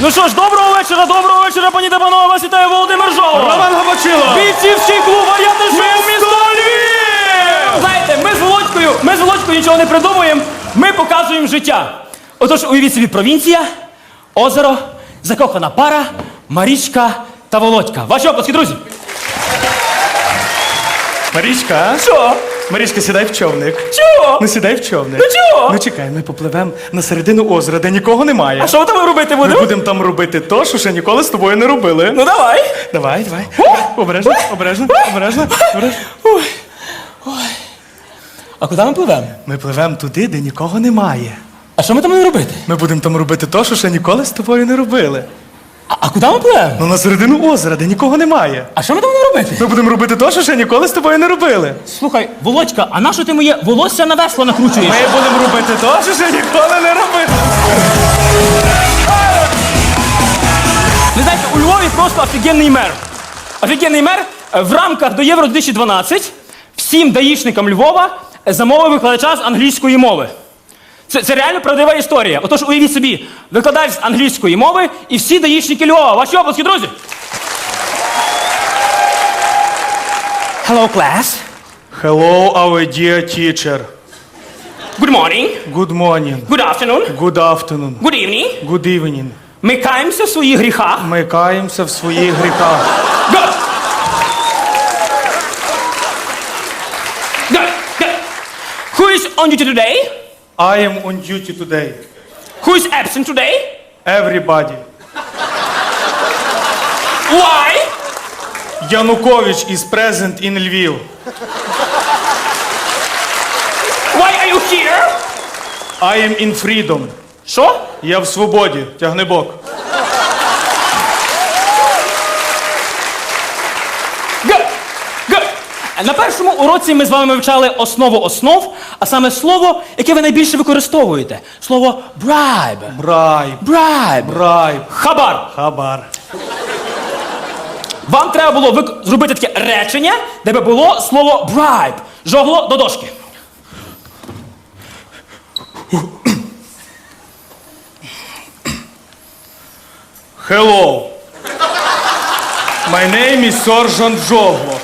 Ну що ж, доброго вечора, доброго вечора, пані та панове, вас вітає Володимир Жолоб. Роман Габачило! Бійцівський клуб «Варіанти шоу місто Львів! Знаєте, ми з Володькою, ми з Володькою нічого не придумуємо, ми показуємо життя. Отож, уявіть собі провінція, озеро, закохана пара, Марічка та Володька. Ваші оплески, друзі. Марічка. Що? Марічка, сідай в човник. Чого? Ну сідай в човник. Ну чого? Ну чекай, ми попливемо на середину озера, де нікого немає. А що ви там робити будемо? Ми будемо? там робити то, що ще ніколи з тобою не робили. Ну давай. Давай, давай. Обережно, обережно, обережно, обережно. А куди ми пливемо? Ми пливемо туди, де нікого немає. А що ми там будемо робити? Ми будемо там робити то, що ще ніколи з тобою не робили. А, а куди ми пливемо? Ну на середину озера, де нікого немає. А що ми там будемо робити? Ми будемо робити то, що ще ніколи з тобою не робили. Слухай, Володька, а на що ти моє волосся на весло накручуєш? Ми будемо робити то, що ще ніколи не робили. Ви знаєте, у Львові просто офігенний мер. Офігенний мер е, в рамках до Євро 2012 всім даїшникам Львова е, замовив викладача з англійської мови. Це, це реально правдива історія. Отож, уявіть собі, викладач з англійської мови і всі даїшники Львова. Ваші оплески, друзі. Hello, class. Hello, our dear teacher. Good morning. Good morning. Good afternoon. Good afternoon. Good evening. Good evening. Ми каємося в своїх гріхах. Ми каємося в своїх гріхах. Good. Good. Good. Who is on duty today? I am on duty today. Who is absent today? Everybody. Why? Yanukovych is present in Lviv. Why are you here? I am in freedom. Що? Я в свободі. Тягни бок. Good. Good. На першому уроці ми з вами вивчали основу основ, а саме слово, яке ви найбільше використовуєте. Слово bribe. Брайб. Bribe. Брайб. Хабар. Хабар. Вам треба було вик- зробити таке речення, де би було слово bribe. Жогло до дошки. Hello. My name is Sergeant Joglo.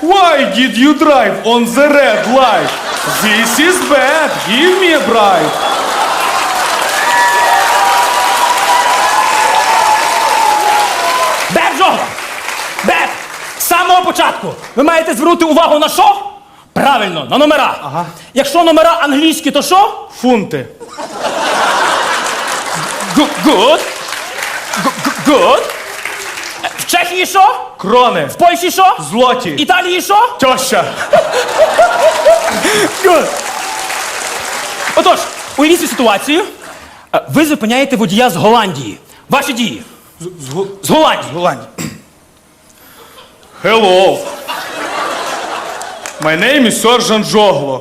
Why did you drive on the red light? This is bad. Give me a bribe. Бек жогло. Бек. З самого початку. Ви маєте звернути увагу на що? Правильно, на номера. Ага. Якщо номера англійські, то що? Фунти. Good. Good. В Чехії що? Крони. В Польщі що? Злоті. Італії що? Тьоща. Отож, уявіть цю ситуацію. Е, Ви зупиняєте водія з Голландії. Ваші дії. З Голландії. Голландія. Hello. My name is Sergeant Joglo.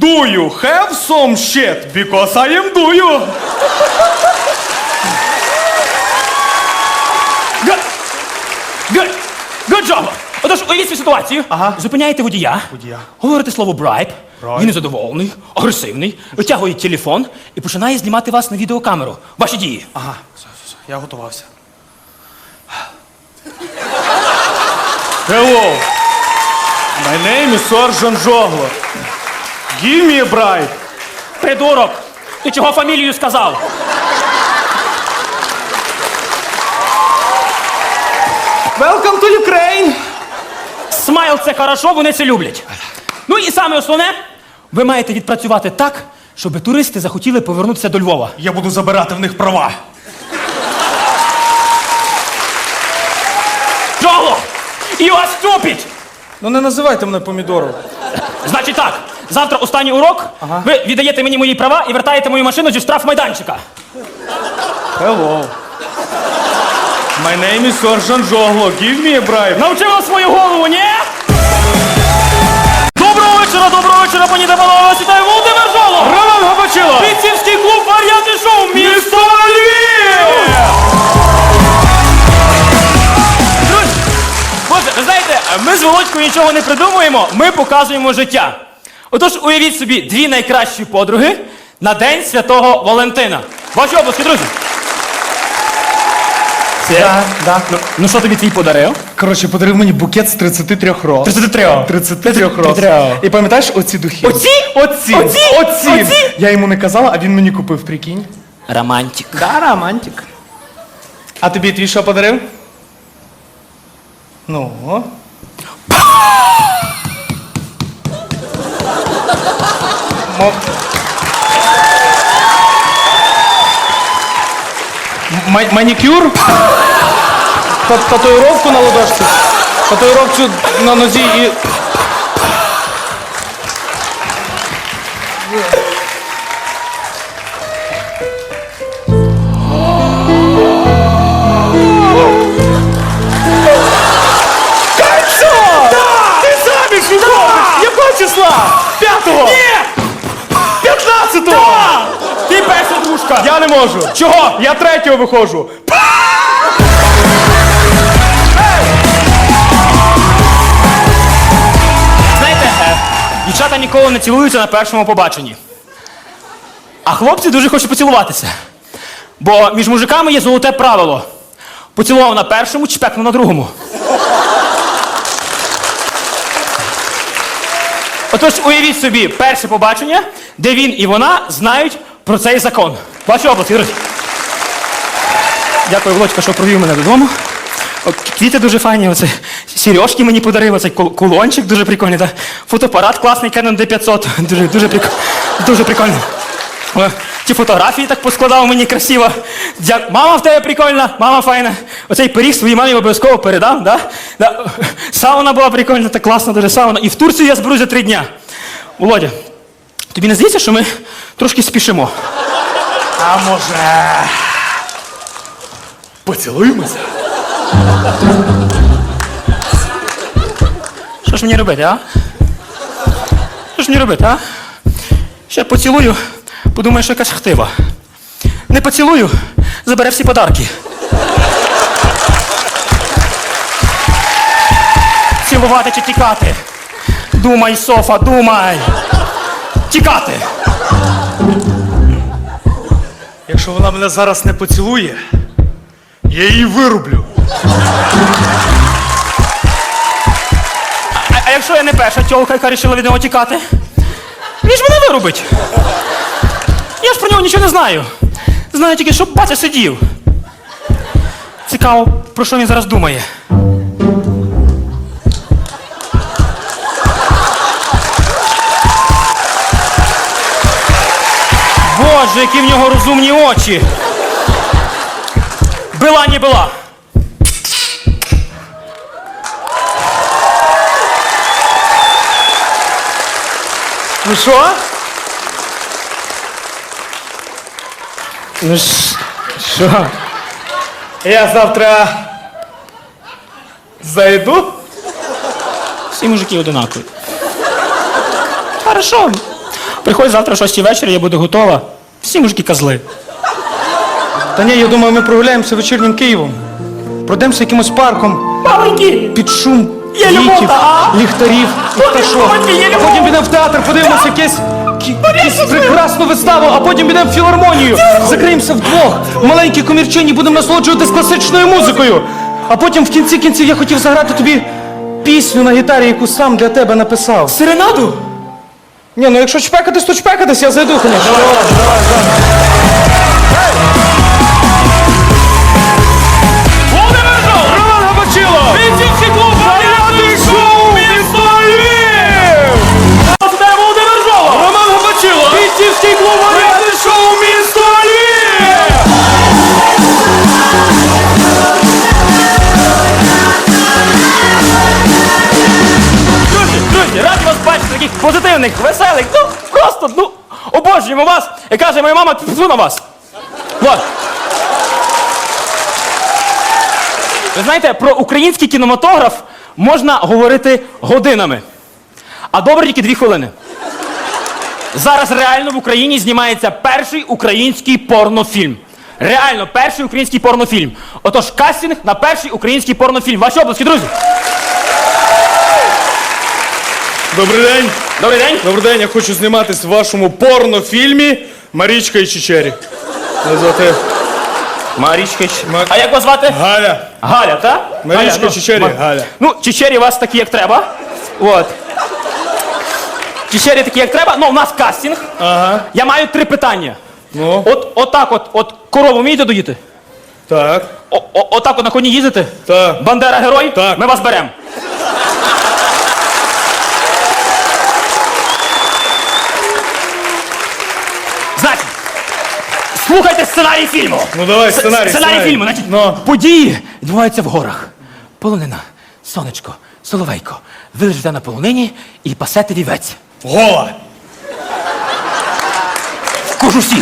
Do you have some shit? Because I am do you. Good. Good. Good job. Отож, уявіть цю ситуацію. Ага. Зупиняєте водія. Водія. Говорите слово bribe. Bribe. Він незадоволений, агресивний, витягує телефон і починає знімати вас на відеокамеру. Ваші дії. Ага, все, все, все, я готувався. Hello. My name is Sergeant Joglo. Give me a bribe. Придурок! Ти чого фамілію сказав? Welcome. Смайл це хорошо, вони це люблять. Ну і саме основне, ви маєте відпрацювати так, щоб туристи захотіли повернутися до Львова. Я буду забирати в них права. Джоло! You are stupid! Ну не називайте мене помідором. Значить так, завтра останній урок, Ага. ви віддаєте мені мої права і вертаєте мою машину зі штрафмайданчика. Hello. My name is Sergeant Joglo. Give me a bribe. Навчила свою голову, ні? Доброго вечора, доброго вечора, пані та панове, вас вітає Володимир Жолоб! Роман Габачило. Бійцівський клуб «Варіанти шоу» місто Львів! Друзі, Боже, ви знаєте, ми з Володькою нічого не придумуємо, ми показуємо життя. Отож, уявіть собі дві найкращі подруги на День Святого Валентина. Ваші обласки, друзі! Це? Да, да. Ну, ну що тобі твій подарив? Коротше, подарив мені букет з 33 роз. 33. 33 роз. І пам'ятаєш оці духи? Оці? Оці! Оці? Оці! Оці? Я йому не казала, а він мені купив, прикинь. Романтик. Да, романтик. А тобі твій що подарив? Ну. Мо- Манікюр? Та- Татуїровку на ладошці? Татуїровку на нозі і. Можу. Чого? Я третього виходжу. Знаєте, е, дівчата ніколи не цілуються на першому побаченні. А хлопці дуже хочуть поцілуватися. Бо між мужиками є золоте правило. Поцілував на першому, чпекнув на другому. Отож, уявіть собі перше побачення, де він і вона знають про цей закон. Ваші області, друзі. Дякую, Володька, що провів мене додому. Квіти дуже файні, оце сережки мені подарив, оцей кулончик дуже прикольний. Та фотоапарат класний Canon D500. Дуже, дуже, прик... дуже прикольний. Ті фотографії так поскладав мені красиво. Дя... Мама в тебе прикольна, мама файна. Оцей пиріг своїй мамі обов'язково передам. Да? Да. Сауна була прикольна, так класна дуже сауна. І в Турцію я зберусь за три дня. Володя, тобі не здається, що ми трошки спішимо? А може. Поцілуємося? Що ж мені робити, а? Що ж мені робити, а? Ще поцілую, подумаю, що якась хтива. Не поцілую, забере всі подарки. Цілувати чи тікати? Думай, Софа, думай. Тікати. Якщо вона мене зараз не поцілує, я її вирублю. А, а якщо я не перша тьолка, яка вирішила від нього тікати? Він ж мене вирубить. Я ж про нього нічого не знаю. Знаю тільки, що батя сидів. Цікаво, про що він зараз думає. Які в нього розумні очі. Била не била. Ну що? Ну що? Я завтра зайду. Всі мужики одинакові. Хорошо. Приходь завтра о 6 вечора, я буду готова. Всі мужики козли. Та ні, я думаю, ми прогуляємося вечірнім Києвом. Пройдемося якимось парком Маленькі! під шум Є квітів, а? ліхтарів і Вони пташок. сьогодні є А любов. потім підемо в театр, подивимося якесь, кі- якусь прекрасну виставу, а потім підемо в філармонію. Закриємося вдвох. в маленькій комірчині будемо насолоджуватись класичною музикою. А потім в кінці кінців я хотів заграти тобі пісню на гітарі, яку сам для тебе написав. Серенаду? Ні, ну якщо чпекатись, то чпекатись, я зайду, звісно. Володимир таких позитивних, веселих, ну просто, ну, обожнюємо вас. І каже моя мама, тьфу на вас. Вот. Ви знаєте, про український кінематограф можна говорити годинами. А добре тільки дві хвилини. Зараз реально в Україні знімається перший український порнофільм. Реально, перший український порнофільм. Отож, кастинг на перший український порнофільм. Ваші обласки, друзі. Добрий день! Добрий день. Добрий день, я хочу зніматись в вашому порнофільмі Марічка і Чечері. Мене звати Марічка. Ма- А як вас звати? Галя. Галя, так? Марічка ну, Чечері, Ма- Галя. Ну, Чечері у вас такі, як треба. От. Чечері такі, як треба. Ну, у нас кастинг. Ага. Я маю три питання. Ну, От, отак от, от корову вмієте доїти? так. О, о, отак от на коні їздите? Так. Бандера герой? Так. Ми вас беремо. Слухайте сценарій фільму. Ну, давай, С- сценарій, Сценарій сценарій. фільму. Значить, Ну. події відбуваються в горах. Полонина, сонечко, соловейко. Ви лежите на полонині і пасете вівець. Гола. В кожусі.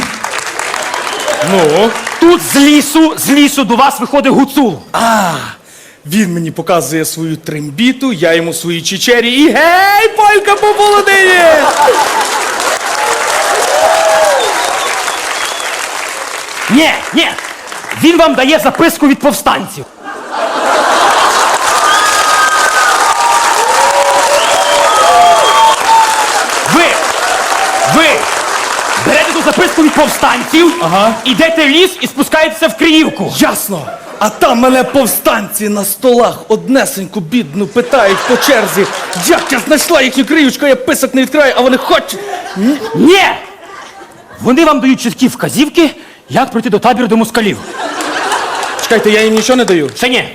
Ну. Тут з лісу, з лісу до вас виходить гуцул. А, він мені показує свою трембіту, я йому свої чечері і гей, полька по полонині! Ні, ні. Він вам дає записку від повстанців. Ви, ви берете ту записку від повстанців, Ага. ідете в ліс і спускаєтеся в Криївку. Ясно. А там мене повстанці на столах однесеньку бідну питають по черзі, як я знайшла їхню криючку, я писок не відкриваю, а вони хочуть. Ні. Вони вам дають чіткі вказівки, як пройти до табору до москалів. Чекайте, я їм нічого не даю. Ще ні.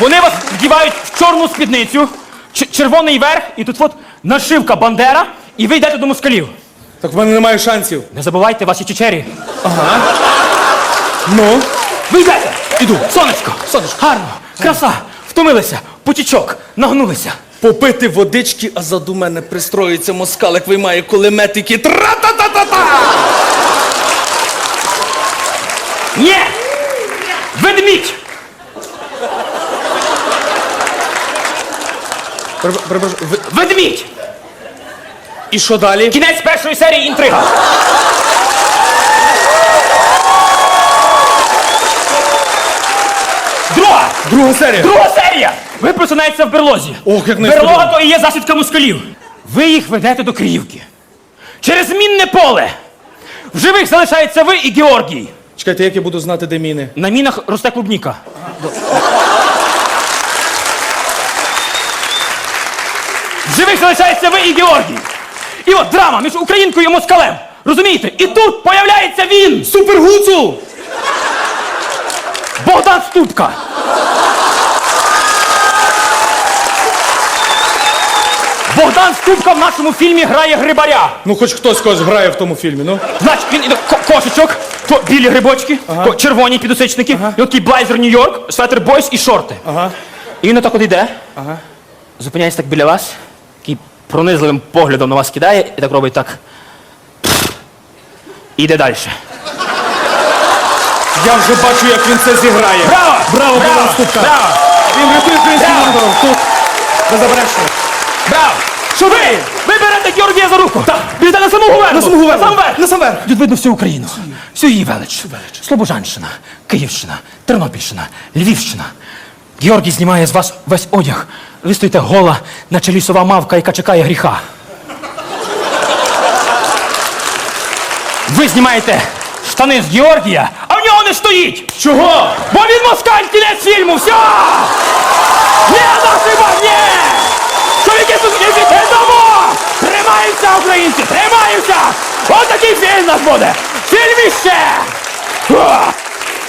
Вони вас вдівають в чорну спідницю, ч- червоний верх, і тут от нашивка Бандера, і ви йдете до москалів. Так в мене немає шансів. Не забувайте ваші чечері. Ну, Ви йдете! Іду. Сонечко! Сонечко! Гарно! Краса! Втомилися! Потічок! Нагнулися! Попити водички, а заду мене пристроюється москалик, виймає кулеметики. Тра-та-та-та-та! Ні! Ведмідь! Ведмідь! І що далі? Кінець першої серії інтрига. Друга! Серія. Друга серія! Ви починаєтеся в берлозі. Ох, як Берлога то і є засідка москалів. Ви їх ведете до Київки. Через мінне поле. В живих залишається ви і Георгій. Чекайте, як я буду знати, де міни? На мінах росте клубніка. В живих залишається ви і Георгій. І от драма між українкою і москалем. Розумієте? І тут появляється він! Супергуцул! Богдан Ступка. Богдан Ступка в нашому фільмі грає грибаря. Ну, хоч хтось когось грає в тому фільмі, ну. Значить, він іде ко- кошечок, то білі грибочки, ко- червоні підусичники, і такий блайзер Нью-Йорк, светер бойс і шорти. Ага. І він отак от йде, зупиняється так біля вас, такий пронизливим поглядом на вас кидає і так робить так. І йде далі. Я вже бачу, як він це зіграє. Браво! Браво, Богдан Ступка! Браво! Він рятує український Браво! народ. Тут беззаперечно. Браво! Що ви? Ви берете Георгія за руку! Так! Біжите на саму гуверну! На саму гуверну! На сам верх! На сам верх! Тут видно всю Україну, всю її велич. Слобожанщина, Київщина, Тернопільщина, Львівщина. Георгій знімає з вас весь одяг. Ви стоїте гола, наче лісова мавка, яка чекає гріха. Ви знімаєте штани з Георгія, а в нього не стоїть! Чого? Бо він москаль, кінець фільму, все! Ні, наші ні! Чоловіки тут не дамо! Тримаємося, українці, тримаємося! Ось такий фільм у нас буде! Фільміще!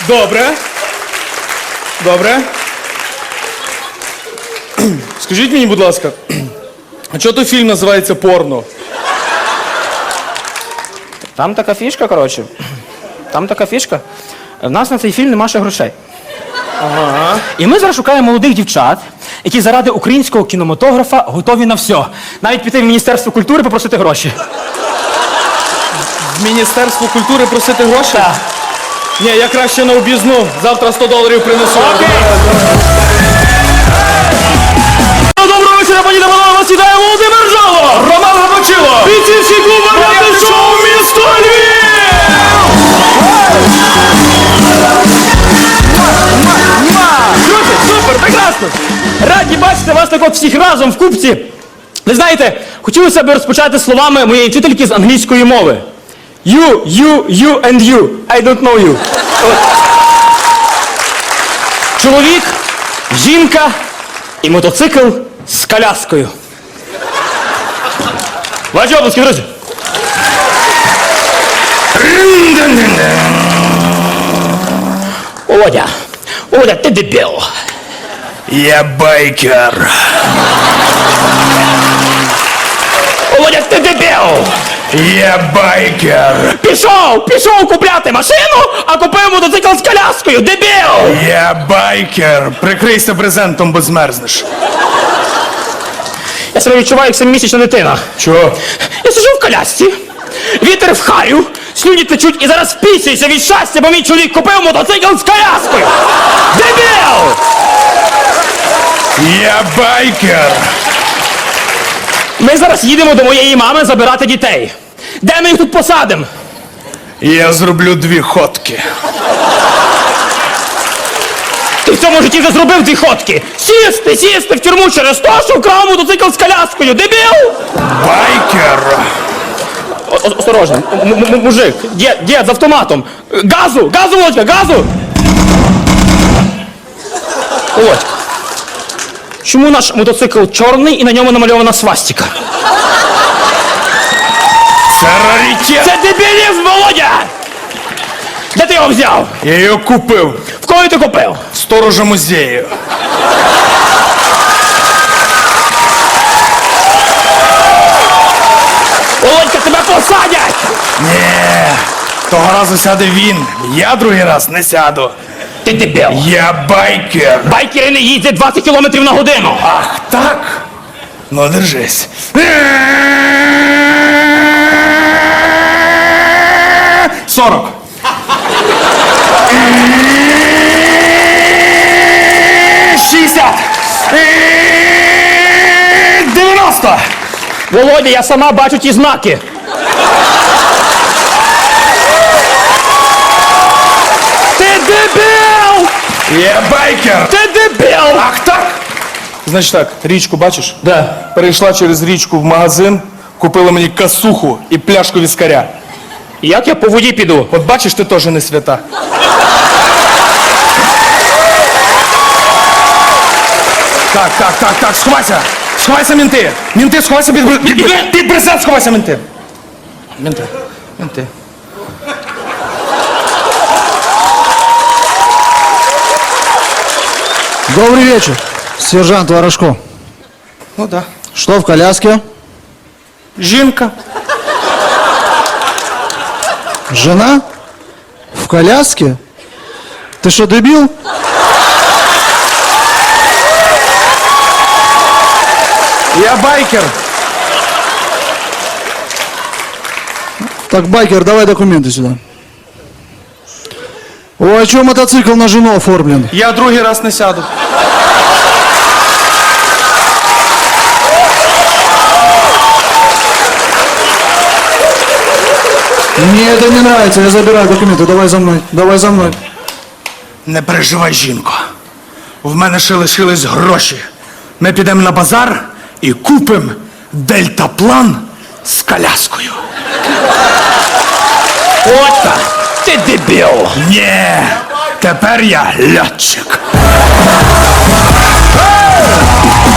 Добре. Добре. Скажіть мені, будь ласка, а чого той фільм називається порно? Там така фішка, коротше. Там така фішка. В нас на цей фільм нема ще грошей. Ага. І ми зараз шукаємо молодих дівчат, які заради українського кінематографа готові на все. Навіть піти в Міністерство культури попросити гроші. В Міністерство культури просити гроші? Так. Ні, я краще на об'їзну. Завтра 100 доларів принесу. Окей. Доброго вечора, пані та панове, вас вітає Володимир Жало! Роман Габачило! Бійцівський клуб «Варіанти шоу місто Львів! Друзі, супер, прекрасно! Раді бачити вас так от всіх разом в купці. Ви знаєте, Хотілося б розпочати словами моєї вчительки з англійської мови. You, you, you and you. I don't know you. Чоловік, жінка і мотоцикл з коляскою. Ваші обласки, друзі. Володя, Володя, ти дебіл. Я байкер. Володя, ти дебіл. Я байкер. Пішов, пішов купляти машину, а купив мотоцикл з коляскою. Дебіл! Я байкер. Прикрийся брезентом, бо змерзнеш. Я себе відчуваю як семимісячна дитина. Чого? Я сижу в колясці, вітер в харю, слюні течуть і зараз впісююся від щастя, бо мій чоловік купив мотоцикл з коляскою. Дебіл! Я байкер. Ми зараз їдемо до моєї мами забирати дітей. Де ми їх тут посадимо? Я зроблю дві ходки. Ти в цьому житті вже зробив дві ходки. Сісти, сісти в тюрму через те, що вкрав мотоцикл з коляскою. Дебіл! Байкер. О- о- Осторожно, М- м- м- мужик, дід, дід з автоматом. Газу, газу, Володька, газу! Володька, чому наш мотоцикл чорний і на ньому намальована свастика? Це раритет. Це дебілізм, Володя! Де ти його взяв? Я його купив. В кого ти купив? Сторожа музею. Ні. Того разу сяде він. Я другий раз не сяду. Ти дебіл! Я байкер. Байкери не їздять 20 км на годину! Ах, так? Ну, держись. Сорок. Шістдесят. Дев'яносто. Володя, я сама бачу ті знаки. Ти дебіл! Я байкер. Ти дебіл! Ах, так? Значить так, річку бачиш? Да. Перейшла через річку в магазин, купила мені касуху і пляшку віскаря. Як я по воді піду? От бачиш, ти теж не свята. Так, так, так, так, сховайся! Сховайся, мінти! Мінти, сховайся під, під, під, під брезент, сховайся, мінти! Мінти, мінти. Добрый вечер, сержант Ворошко. Ну да. Что в коляске? Жінка. Жена? В коляске? Ты что, дебил? Я байкер. Так, байкер, давай документы сюда. О, а чё мотоцикл на жену оформлен? Я другий раз не сяду. Мне это не нравится, я забираю документы, давай за мной, давай за мной. Не переживай, жінко. В мене ще лишились гроші. Ми підемо на базар і купимо дельтаплан з коляскою. Володька, ти дебіл! Ні, тепер я льотчик.